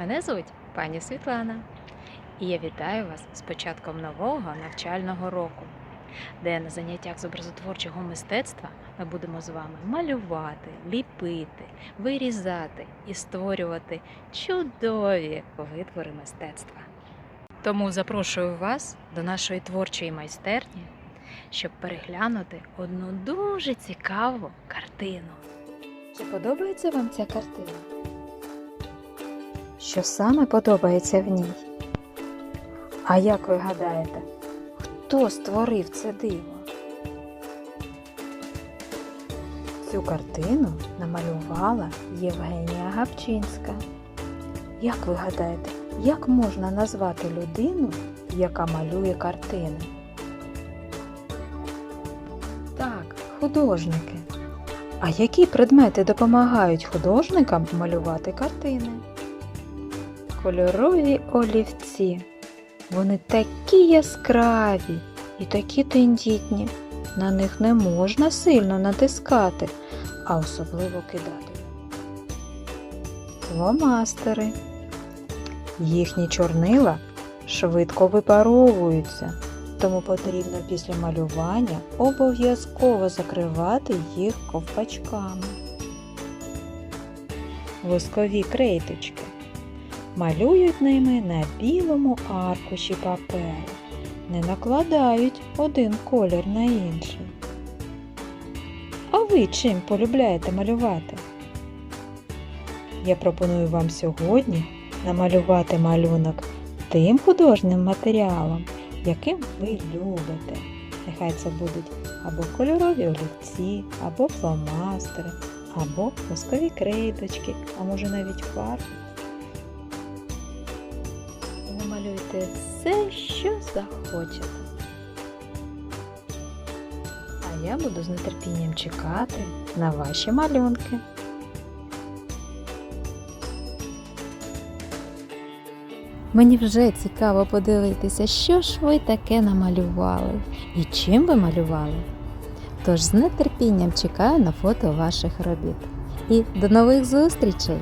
Мене звуть пані Світлана, і я вітаю вас з початком нового навчального року, де на заняттях з образотворчого мистецтва ми будемо з вами малювати, ліпити, вирізати і створювати чудові витвори мистецтва. Тому запрошую вас до нашої творчої майстерні, щоб переглянути одну дуже цікаву картину. Чи подобається вам ця картина? Що саме подобається в ній? А як ви гадаєте, хто створив це диво? Цю картину намалювала Євгенія Гапчинська. Як ви гадаєте, як можна назвати людину, яка малює картини? Так, художники. А які предмети допомагають художникам малювати картини? Кольорові олівці. Вони такі яскраві і такі тендітні. На них не можна сильно натискати, а особливо кидати. Фломастери. Їхні чорнила швидко випаровуються, тому потрібно після малювання обов'язково закривати їх ковпачками. Воскові крейточки малюють ними на білому аркуші паперу, не накладають один колір на інший. А ви чим полюбляєте малювати? Я пропоную вам сьогодні намалювати малюнок тим художнім матеріалом, яким ви любите. Нехай це будуть або кольорові олівці, або фломастери, або воскові крейдочки, а може навіть фарби. Ви малюйте все, що захочете. А я буду з нетерпінням чекати на ваші малюнки. Мені вже цікаво подивитися, що ж ви таке намалювали і чим ви малювали. Тож з нетерпінням чекаю на фото ваших робіт. І до нових зустрічей!